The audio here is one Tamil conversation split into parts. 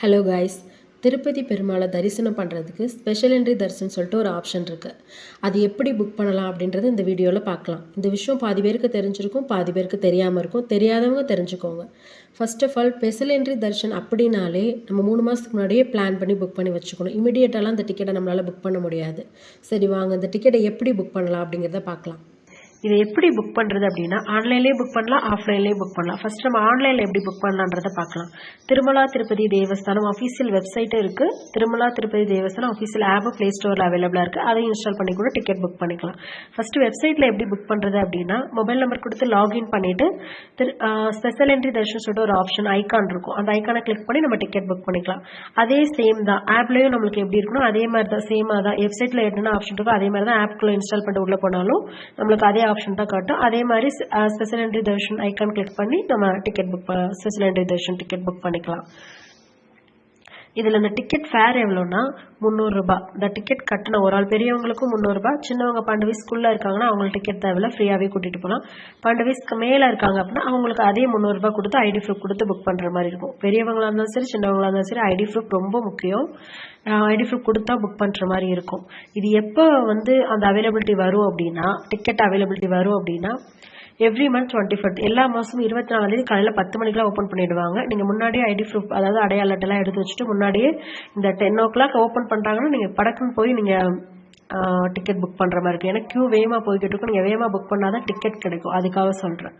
ஹலோ காய்ஸ் திருப்பதி பெருமாளை தரிசனம் பண்ணுறதுக்கு ஸ்பெஷல் என்ட்ரி தரிசனம் சொல்லிட்டு ஒரு ஆப்ஷன் இருக்குது அது எப்படி புக் பண்ணலாம் அப்படின்றது இந்த வீடியோவில் பார்க்கலாம். இந்த விஷயம் பாதி பேருக்கு தெரிஞ்சிருக்கும் பாதி பேருக்கு தெரியாமல் இருக்கும். தெரியாதவங்க தெரிஞ்சுக்கோங்க. First of all special entry darshan அப்படின்னாலே நம்ம மூணு மாதத்துக்கு முன்னாடியே பிளான் பண்ணி புக் பண்ணி வச்சுக்கணும். இமீடியட்டாலாம் அந்த டிக்கெட்டை நம்மளால் புக் பண்ண முடியாது. சரி வாங்க இந்த டிக்கெட்டை எப்படி புக் பண்ணலாம் அப்படிங்கிறத பார்க்கலாம். இதை எப்படி புக் பண்ணுறது அப்படின்னா ஆன்லைன்லேயே புக் பண்ணலாம் ஆஃப்லைன்லேயே புக் பண்ணலாம். ஃபஸ்ட் நம்ம ஆன்லைனில் எப்படி புக் பண்ணலான்றதை பார்க்கலாம். திருமலா திருப்பதி தேவஸ்தானம் அஃபீஷியல் வெப்சைட்டும் இருக்குது திருமலா திருப்பதி தேவஸ்தானம் அஃபீஷியல் ஆப்பும் ப்ளே ஸ்டோரில் அவைலபிளாக இருக்குது அதையும் இன்ஸ்டால் பண்ணி கூட டிக்கெட் புக் பண்ணிக்கலாம். ஃபஸ்ட்டு வெப்சைட்டில் எப்படி புக் பண்ணுறது அப்படின்னா மொபைல் நம்பர் கொடுத்து லாகின் பண்ணிவிட்டு திரு ஸ்பெஷல் என்ட்ரி தர்ஷன் சொல்லிட்டு ஒரு ஆப்ஷன் ஐக்கான் இருக்கும். அந்த ஐக்கானை கிளிக் பண்ணி நம்ம டிக்கெட் புக் பண்ணிக்கலாம். அதே சேம் தான். ஆப்லேயும் நம்மளுக்கு எப்படி இருக்கணும் அதே மாதிரி தான் சேமாக தான். வெப்சைட்டில் என்னென்ன ஆப்ஷன் இருக்கோ அதே மாதிரி தான் ஆப்குள்ளே இன்ஸ்டால் பண்ணிட்டு உள்ளே போனாலும் நம்மளுக்கு அதே ஆப்ஷன் தான் காட்டும். அதே மாதிரி special entry darshan icon click பண்ணி நம்ம ticket book special entry darshan ticket book பண்ணிக்கலாம். இதில் இந்த டிக்கெட் ஃபேர் எவ்வளோன்னா முந்நூறுரூபா இந்த டிக்கெட் கட்டின ஒரு ஆள் பெரியவங்களுக்கும் முந்நூறுரூபா சின்னவங்க பன்னெண்டு வயசுக்குள்ளே இருக்காங்கன்னா அவங்களுக்கு டிக்கெட் தேவையில்ல. ஃப்ரீயாகவே கூட்டிகிட்டு போகலாம் பன்னெண்டு வயசுக்கு மேலே இருக்காங்க அப்படின்னா அவங்களுக்கு அதே முந்நூறுரூபா கொடுத்து ஐடி ப்ரூஃப் கொடுத்து புக் பண்ணுற மாதிரி இருக்கும். பெரியவங்களாக இருந்தாலும் சரி சின்னவங்களாக இருந்தாலும் சரி ஐடி ப்ரூஃப் ரொம்ப முக்கியம். ஐடி ப்ரூஃப் கொடுத்தா புக் பண்ணுற மாதிரி இருக்கும். இது எப்போ வந்து அந்த அவைலபிலிட்டி வரும் அப்படின்னா டிக்கெட் அவைலபிலிட்டி வரும் அப்படின்னா எவ்ரி மந்த் டுவெண்ட்டி ஃபோர்த் எல்லா மாதமும் இருபத்தி நாலாந்தேதி காலையில் பத்து மணிக்கெலாம் ஓப்பன் பண்ணிடுவாங்க. நீங்கள் முன்னாடியே ஐடி ப்ரூஃப் அதாவது அடையாள அட்டெல்லாம் எடுத்து வச்சுட்டு முன்னாடியே இந்த டென் ஓ கிளாக் ஓப்பன் பண்ணுறாங்கன்னா நீங்கள் படக்குன்னு போய் நீங்கள் டிக்கெட் புக் பண்ணுற மாதிரி இருக்கும். ஏன்னா க்யூ வேகமாக போய்கிட்டு இருக்கும். நீங்கள் வேகமாக புக் பண்ணால் தான் டிக்கெட் கிடைக்கும். அதுக்காக சொல்கிறேன்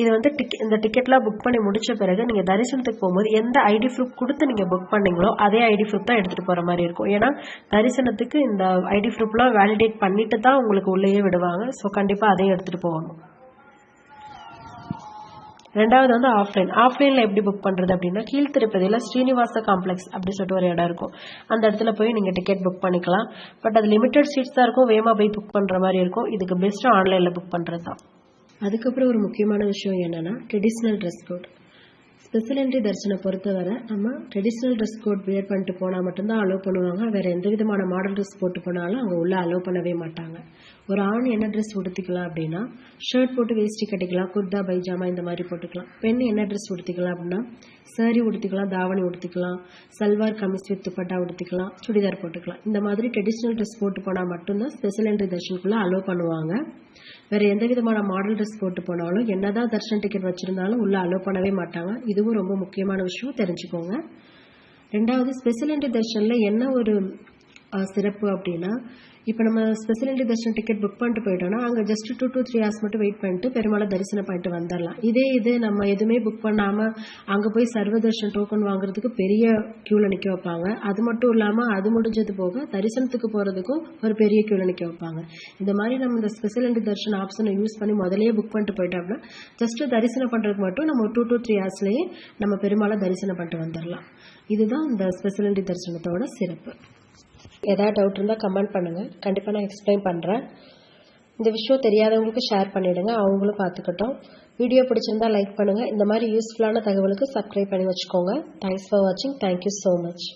இது வந்து டிக் இந்த டிக்கெட்லாம் புக் பண்ணி முடிச்ச பிறகு நீங்கள் தரிசனத்துக்கு போகும்போது எந்த ஐடி ப்ரூஃப் கொடுத்து நீங்கள் புக் பண்ணீங்களோ அதே ஐடி ப்ரூஃப் தான் எடுத்துகிட்டு போகிற மாதிரி இருக்கும். ஏன்னா தரிசனத்துக்கு இந்த ஐடி ப்ரூஃப்லாம் வேலிடேட் பண்ணிட்டு தான் உங்களுக்கு உள்ளேயே விடுவாங்க. ஸோ கண்டிப்பாக அதையும் எடுத்துகிட்டு போகணும். ரெண்டாவது வந்து ஆஃப்லைன் ஆஃப்லைனில் எப்படி புக் பண்ணுறது அப்படின்னா கீழ் திருப்பதியில் ஸ்ரீனிவாச காம்ப்ளெக்ஸ் அப்படி சொல்லிட்டு ஒரு இடம் இருக்கும். அந்த இடத்துல போய் நீங்கள் டிக்கெட் புக் பண்ணிக்கலாம். பட் அது லிமிட்டட் சீட்ஸ் தான் இருக்கும். வேகமாக போய் புக் பண்ணுற மாதிரி இருக்கும். இதுக்கு பெஸ்ட்டு ஆன்லைனில் புக் பண்ணுறது தான் அதுக்கப்புறம் ஒரு முக்கியமான விஷயம் என்னென்னா traditional dress code special entry தரிசனை பொறுத்தவரை நம்ம ட்ரெடிஷ்னல் ட்ரெஸ் கோட் வியர் பண்ணிட்டு போனால் மட்டும்தான் அலோவ் பண்ணுவாங்க. வேறு எந்த விதமான மாடல் ட்ரெஸ் போட்டு போனாலும் அவங்க உள்ளே அலோவ் பண்ணவே மாட்டாங்க. ஒரு ஆண் என்ன ட்ரெஸ் உடுத்திக்கலாம் அப்படின்னா ஷர்ட் போட்டு வேஸ்டி கட்டிக்கலாம் குர்தா பைஜாமா இந்த மாதிரி போட்டுக்கலாம். பெண் என்ன ட்ரெஸ் உடுத்திக்கலாம் அப்படின்னா சேரீ உடுத்திக்கலாம் தாவணி உடுத்திக்கலாம் சல்வார் கமிஸ் வித் துப்பட்டா உடுத்திக்கலாம் சுடிதார் போட்டுக்கலாம். இந்த மாதிரி ட்ரெடிஷ்னல் ட்ரெஸ் போட்டு போனால் மட்டும்தான் ஸ்பெஷல் என்ட்ரி தர்ஷனுக்குள்ளே அலோவ் பண்ணுவாங்க. வேறு எந்த விதமான மாடல் ட்ரெஸ் போட்டு போனாலும் என்னதான் தர்ஷன் டிக்கெட் வச்சுருந்தாலும் உள்ளே அலோவ் பண்ணவே மாட்டாங்க. இது இதுவும் ரொம்ப முக்கியமான விஷயம். தெரிஞ்சுக்கோங்க. ரெண்டாவது ஸ்பெஷல் இன்டர்தர்ஷனில் என்ன ஒரு சிறப்பு அப்படின்னா இப்போ நம்ம special entry darshan ticket book பண்ணிட்டு போயிட்டோம்னா அங்கே just two two three hours மட்டும் வெயிட் பண்ணிட்டு பெருமாளை தரிசனம் பண்ணிட்டு வந்துடலாம். இதே இது நம்ம எதுவுமே புக் பண்ணாமல் அங்கே போய் சர்வ தர்ஷன் டோக்கன் வாங்குறதுக்கு பெரிய க்யூவில் நிற்க வைப்பாங்க. அது மட்டும் இல்லாமல் அது முடிஞ்சது போக தரிசனத்துக்கு போகிறதுக்கும் ஒரு பெரிய க்யூவில் நிற்க வைப்பாங்க. இந்த மாதிரி நம்ம இந்த ஸ்பெஷல் என்ட்ரி தர்ஷன் ஆப்ஷனை யூஸ் பண்ணி முதலே புக் பண்ணிட்டு போயிட்டோம்னா ஜஸ்ட் தரிசனம் பண்ணுறதுக்கு மட்டும் நம்ம டூ டூ த்ரீ ஹவர்ஸ்லேயே நம்ம பெருமாளை தரிசனம் பண்ணிட்டு வந்துடலாம். இதுதான் இந்த ஸ்பெஷல் தரிசனத்தோட சிறப்பு. எதாவது டவுட் இருந்தால் கமெண்ட் பண்ணுங்கள் கண்டிப்பாக நான் எக்ஸ்பிளைன் பண்ணுறேன் இந்த விஷயம் தெரியாதவங்களுக்கு ஷேர் பண்ணிவிடுங்க அவங்களும் பார்த்துக்கிட்டோம். வீடியோ பிடிச்சிருந்தா லைக் பண்ணுங்கள் இந்த மாதிரி யூஸ்ஃபுல்லான தகவலுக்கு சப்ஸ்கிரைப் பண்ணி வச்சுக்கோங்க. தேங்க்ஸ் ஃபார் வாட்சிங் தேங்க்யூ ஸோ மச்